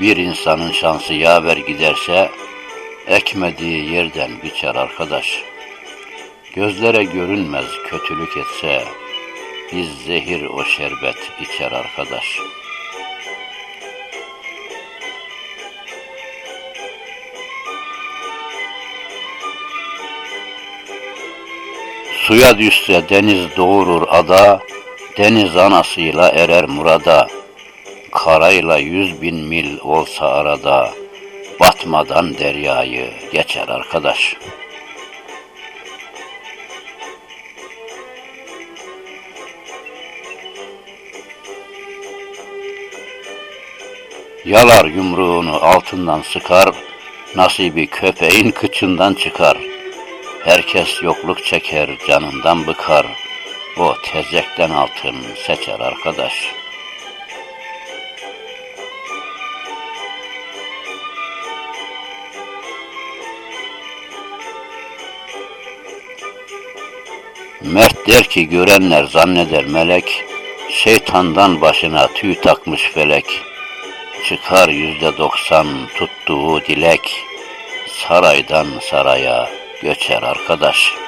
Bir insanın şansı yaver giderse ekmediği yerden biçer arkadaş. Gözlere görünmez kötülük etse biz zehir o şerbet içer arkadaş. Suya düşse deniz doğurur ada, deniz anasıyla erer murada. Karayla yüz bin mil olsa arada, batmadan deryayı geçer arkadaş. Yalar yumruğunu altından sıkar, nasibi köpeğin kıçından çıkar. Herkes yokluk çeker, canından bıkar. O tezekten altın seçer arkadaş. Mert der ki görenler zanneder melek, şeytandan başına tüy takmış felek. Çıkar yüzde doksan tuttuğu dilek, saraydan saraya göçer arkadaş.''